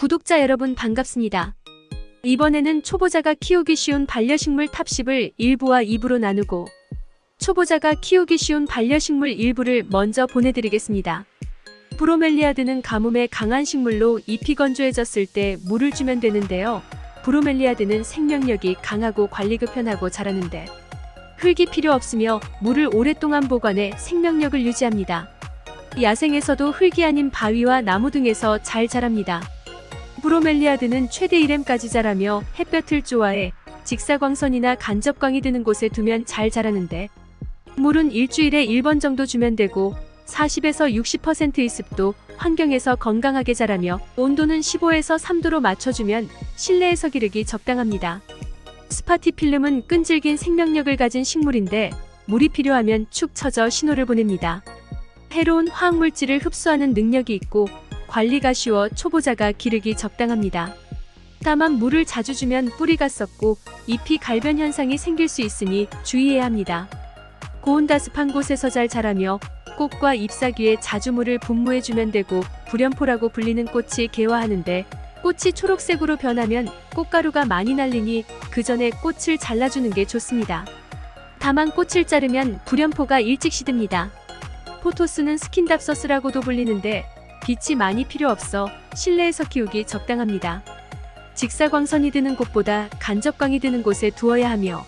구독자 여러분 반갑습니다. 이번에는 초보자가 키우기 쉬운 반려식물 탑10을 1부와 2부로 나누고 초보자가 키우기 쉬운 반려식물 일부를 먼저 보내드리겠습니다. 브로멜리아드는 가뭄에 강한 식물로 잎이 건조해졌을 때 물을 주면 되는데요. 브로멜리아드는 생명력이 강하고 관리가 편하고 자라는데 흙이 필요 없으며 물을 오랫동안 보관해 생명력을 유지합니다. 야생에서도 흙이 아닌 바위와 나무 등에서 잘 자랍니다. 브로멜리아드는 최대 1m까지 자라며 햇볕을 좋아해 직사광선이나 간접광이 드는 곳에 두면 잘 자라는데 물은 일주일에 1번 정도 주면 되고 40에서 60%의 습도 환경에서 건강하게 자라며 온도는 15에서 3도로 맞춰주면 실내에서 기르기 적당합니다. 스파티필름은 끈질긴 생명력을 가진 식물인데 물이 필요하면 축 처져 신호를 보냅니다. 해로운 화학물질을 흡수하는 능력이 있고 관리가 쉬워 초보자가 기르기 적당합니다. 다만 물을 자주 주면 뿌리가 썩고 잎이 갈변 현상이 생길 수 있으니 주의해야 합니다. 고온다습한 곳에서 잘 자라며 꽃과 잎사귀에 자주 물을 분무해주면 되고 불연포라고 불리는 꽃이 개화하는데 꽃이 초록색으로 변하면 꽃가루가 많이 날리니 그 전에 꽃을 잘라주는 게 좋습니다. 다만 꽃을 자르면 불연포가 일찍 시듭니다. 포토스는 스킨답서스라고도 불리는데 빛이 많이 필요 없어 실내에서 키우기 적당합니다. 직사광선이 드는 곳보다 간접광이 드는 곳에 두어야 하며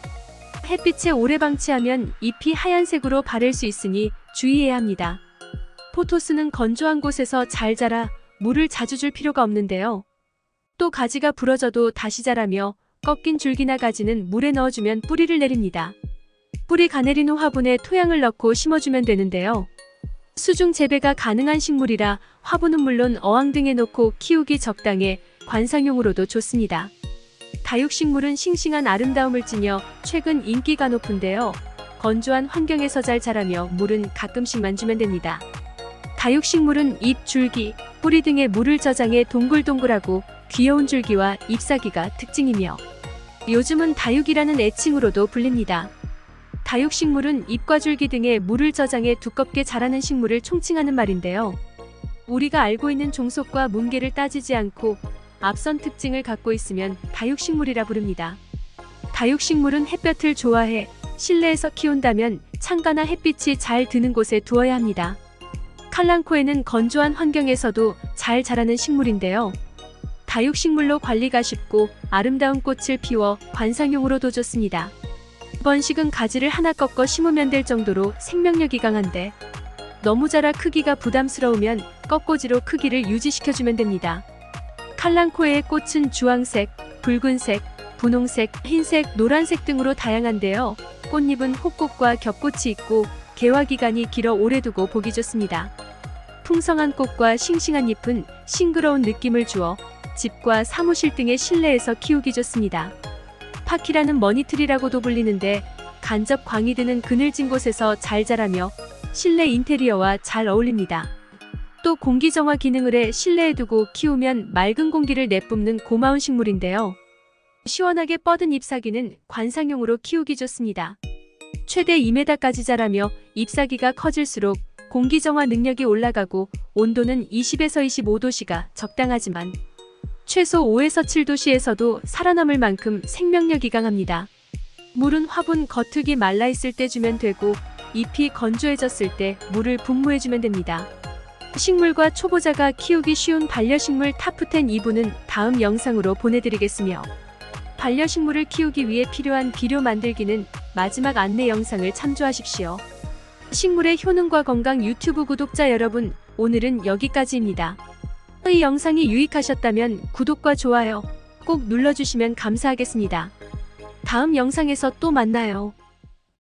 햇빛에 오래 방치하면 잎이 하얀색으로 바를 수 있으니 주의해야 합니다. 포토스는 건조한 곳에서 잘 자라 물을 자주 줄 필요가 없는데요. 또 가지가 부러져도 다시 자라며 꺾인 줄기나 가지는 물에 넣어주면 뿌리를 내립니다. 뿌리 가네리노 화분에 토양을 넣고 심어주면 되는데요. 수중 재배가 가능한 식물이라 화분은 물론 어항 등에 놓고 키우기 적당해 관상용으로도 좋습니다. 다육식물은 싱싱한 아름다움을 지녀 최근 인기가 높은데요. 건조한 환경에서 잘 자라며 물은 가끔씩만 주면 됩니다. 다육식물은 잎, 줄기, 뿌리 등에 물을 저장해 동글동글하고 귀여운 줄기와 잎사귀가 특징이며 요즘은 다육이라는 애칭으로도 불립니다. 다육식물은 잎과 줄기 등에 물을 저장해 두껍게 자라는 식물을 총칭하는 말인데요. 우리가 알고 있는 종속과 문계를 따지지 않고 앞선 특징을 갖고 있으면 다육식물이라 부릅니다. 다육식물은 햇볕을 좋아해 실내에서 키운다면 창가나 햇빛이 잘 드는 곳에 두어야 합니다. 칼랑코에는 건조한 환경에서도 잘 자라는 식물인데요. 다육식물로 관리가 쉽고 아름다운 꽃을 피워 관상용으로도 좋습니다. 번식은 가지를 하나 꺾어 심으면 될 정도로 생명력이 강한데 너무 자라 크기가 부담스러우면 꺾꽂이로 크기를 유지시켜주면 됩니다. 칼랑코의 꽃은 주황색, 붉은색, 분홍색, 흰색, 노란색 등으로 다양한데요. 꽃잎은 호꽃과 겹꽃이 있고 개화 기간이 길어 오래 두고 보기 좋습니다. 풍성한 꽃과 싱싱한 잎은 싱그러운 느낌을 주어 집과 사무실 등의 실내에서 키우기 좋습니다. 파키라는 머니트리라고도 불리는데 간접 광이 드는 그늘진 곳에서 잘 자라며 실내 인테리어와 잘 어울립니다. 또 공기 정화 기능을 해 실내에 두고 키우면 맑은 공기를 내뿜는 고마운 식물인데요. 시원하게 뻗은 잎사귀는 관상용으로 키우기 좋습니다. 최대 2m까지 자라며 잎사귀가 커질수록 공기 정화 능력이 올라가고 온도는 20에서 25도씨가 적당하지만 최소 5에서 7도씨에서도 살아남을 만큼 생명력이 강합니다. 물은 화분 겉흙이 말라있을 때 주면 되고 잎이 건조해졌을 때 물을 분무해주면 됩니다. 식물과 초보자가 키우기 쉬운 반려식물 타프10 2부는 다음 영상으로 보내드리겠으며 반려식물을 키우기 위해 필요한 비료 만들기는 마지막 안내 영상을 참조하십시오. 식물의 효능과 건강 유튜브 구독자 여러분, 오늘은 여기까지입니다. 이 영상이 유익하셨다면 구독과 좋아요 꼭 눌러주시면 감사하겠습니다. 다음 영상에서 또 만나요.